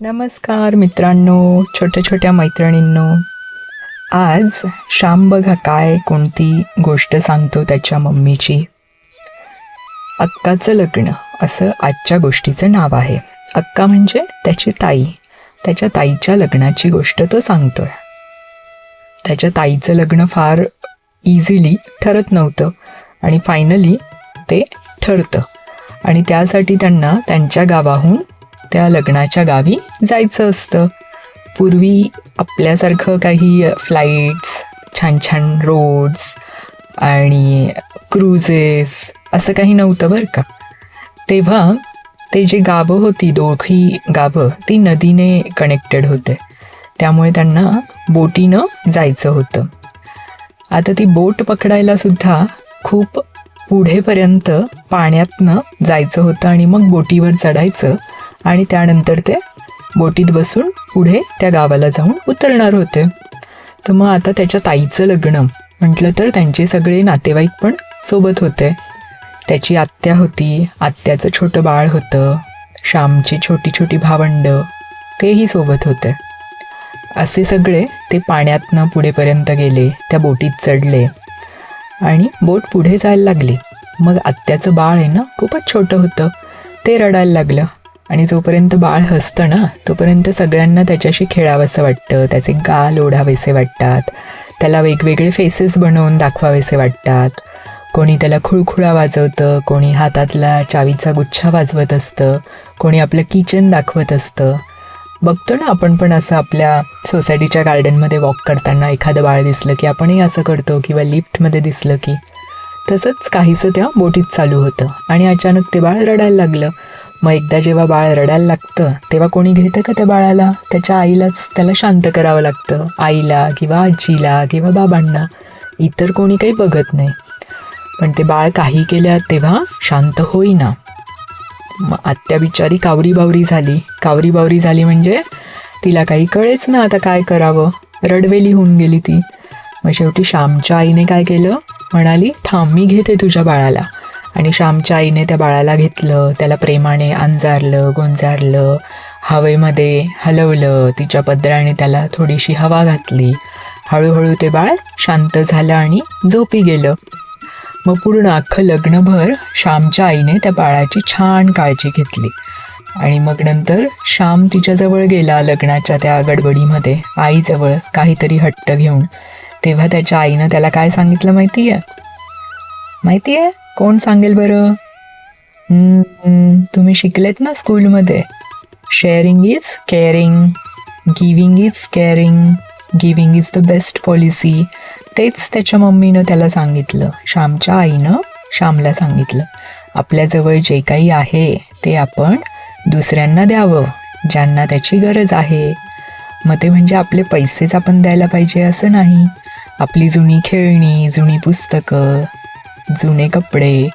नमस्कार मित्रांनो छोट्या छोट्या मैत्रिणींनो. आज श्याम बघा काय कोणती गोष्ट सांगतो त्याच्या मम्मीची. अक्काचं लग्न असं आजच्या गोष्टीचं नाव आहे. अक्का म्हणजे त्याची ताई. त्याच्या ताईच्या लग्नाची गोष्ट तो सांगतोय. त्याच्या ताईचं लग्न फार इझिली ठरत नव्हतं. आणि फायनली ते ठरतं. आणि त्यासाठी त्यांना त्यांच्या गावाहून त्या लग्नाच्या गावी जायचं असतं. पूर्वी आपल्यासारखं काही फ्लाईट्स छान छान रोड्स आणि क्रुझेस असं काही नव्हतं बरं का. तेव्हा ते जे गावं होती दोघी गावं ती नदीने कनेक्टेड होते. त्यामुळे त्यांना बोटीनं जायचं होतं. आता ती बोट पकडायला सुद्धा खूप पुढेपर्यंत पाण्यातनं जायचं होतं आणि मग बोटीवर चढायचं आणि त्यानंतर ते बोटीत बसून पुढे त्या गावाला जाऊन उतरणार होते. तर मग आता त्याच्या ताईचं लग्न. म्हटलं तर त्यांचे सगळे नातेवाईक पण सोबत होते. त्याची आत्या होती आत्याचं छोटं बाळ होतं श्यामची छोटी छोटी भावंड तेही सोबत होते. असे सगळे ते पाण्यातनं पुढेपर्यंत गेले त्या बोटीत चढले आणि बोट पुढे जायला लागली. मग आत्याचं बाळ आहे ना खूपच छोटं होतं ते रडायला लागलं. आणि जोपर्यंत बाळ हसतं ना तोपर्यंत सगळ्यांना त्याच्याशी खेळावंसं वाटतं. त्याचे गाल ओढावेसे वाटतात. त्याला वेगवेगळे फेसेस बनवून दाखवावेसे वाटतात. कोणी त्याला खुळखुळा वाजवतं कोणी हातातला चावीचा गुच्छा वाजवत असतं कोणी आपलं किचन दाखवत असतं. बघतो ना आपण पण असं आपल्या सोसायटीच्या गार्डनमध्ये वॉक करताना एखादं बाळ दिसलं की आपणही असं करतो किंवा लिफ्टमध्ये दिसलं की. तसंच काहीसं त्या बोटीत चालू होतं आणि अचानक ते बाळ रडायला लागलं. मग एकदा जेव्हा बाळ रडायला लागतं तेव्हा कोणी घेतं का त्या बाळाला? त्याच्या आईलाच त्याला शांत करावं लागतं. आईला किंवा आजीला किंवा बाबांना. इतर कोणी काही बघत नाही. पण ते बाळ काही केल्या तेव्हा शांत होईना. मग आत्या बिचारी कावरी बावरी झाली. कावरी बावरी झाली म्हणजे तिला काही कळेच ना आता काय करावं. रडवेली होऊन गेली ती. मग शेवटी श्यामच्या आईने काय केलं? म्हणाली थांब मी घेते तुझ्या बाळाला. आणि श्यामच्या आईने त्या बाळाला घेतलं त्याला प्रेमाने अंजारलं गोंजारलं हवेमध्ये हलवलं तिच्या पदराने त्याला थोडीशी हवा घातली. हळूहळू ते बाळ शांत झालं आणि झोपी गेलं. मग पूर्ण अख्खं लग्नभर श्यामच्या आईने त्या बाळाची छान काळजी घेतली. आणि मग नंतर श्याम तिच्याजवळ गेला लग्नाच्या त्या गडबडीमध्ये आईजवळ काहीतरी हट्ट घेऊन. तेव्हा त्याच्या आईनं त्याला काय सांगितलं माहिती आहे माहिती आहे कोण सांगेल बरं? तुम्ही शिकलेत ना स्कूलमध्ये. Sharing is caring giving is caring giving is the best policy तेच त्याच्या मम्मीनं त्याला सांगितलं. श्यामच्या आईनं श्यामला सांगितलं. आपल्याजवळ जे काही आहे ते आपण दुसऱ्यांना द्यावं ज्यांना त्याची गरज आहे. मग ते म्हणजे आपले पैसेच आपण द्यायला पाहिजे असं नाही. आपली जुनी खेळणी जुनी पुस्तकं जुने कपडे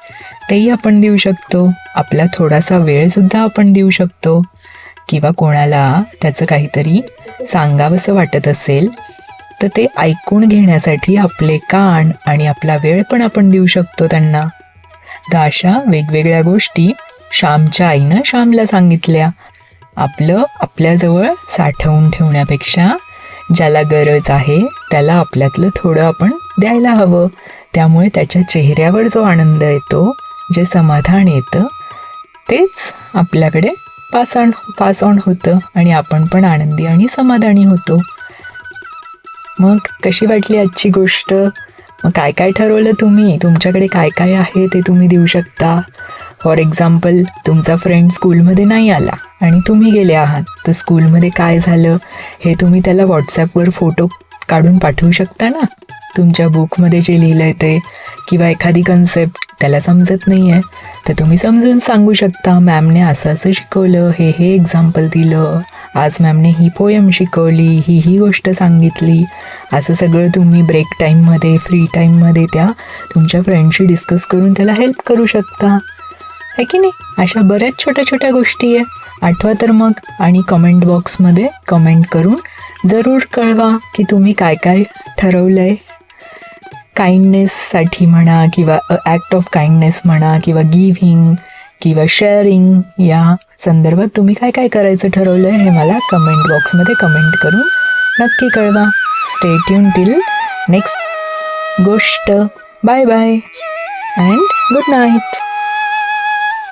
तेही आपण देऊ शकतो. आपला थोडासा वेळसुद्धा आपण देऊ शकतो. किंवा कोणाला त्याचं काहीतरी सांगावंसं वाटत असेल तर ते ऐकून घेण्यासाठी आपले कान आणि आपला वेळ पण आपण देऊ शकतो त्यांना. तर अशा वेगवेगळ्या गोष्टी श्यामच्या आईनं श्यामला सांगितल्या. आपलं आपल्याजवळ साठवून ठेवण्यापेक्षा ज्याला गरज आहे त्याला आपल्यातलं थोडं आपण द्यायला हवं. त्यामुळे त्याच्या चेहऱ्यावर जो आनंद येतो जे समाधान येतं तेच आपल्याकडे पास ऑन पास ऑन होतं आणि आपण पण आनंदी आणि समाधानी होतो. मग कशी वाटली आजची गोष्ट? मग काय काय ठरवलं तुम्ही? तुमच्याकडे काय काय आहे ते तुम्ही देऊ शकता? फॉर एक्झाम्पल तुमचा फ्रेंड स्कूलमध्ये नाही आला आणि तुम्ही गेले आहात. तर स्कूलमध्ये काय झालं? हे तुम्ही त्याला व्हॉट्सॲपवर फोटो काढून पाठवू शकता ना? तुमच्या बुकमध्ये जे लिहिलं आहे ते किंवा एखादी कन्सेप्ट त्याला समजत नाही आहे तर तुम्ही समजून सांगू शकता मॅमने असं असं शिकवलं हे हे एक्झाम्पल दिलं आज मॅमने ही पोयम शिकवली ही ही गोष्ट सांगितली. असं सगळं तुम्ही ब्रेक टाईममध्ये फ्री टाईममध्ये त्या तुमच्या फ्रेंडशी डिस्कस करून त्याला हेल्प करू शकता. आहे की नाही? अशा बऱ्याच छोट्या छोट्या गोष्टी आहे. आठवा तर मग आणि कमेंट बॉक्समध्ये कमेंट करून जरूर कळवा की तुम्ही काय काय ठरवलं आहे काइंडनेससाठी म्हणा किंवा ॲक्ट ऑफ काइंडनेस म्हणा किंवा गिव्हिंग किंवा शेअरिंग या संदर्भात तुम्ही काय काय करायचं ठरवलं आहे हे मला कमेंट बॉक्समध्ये कमेंट करून नक्की कळवा. स्टेट्यून टिल नेक्स्ट गोष्ट. Bye bye and good night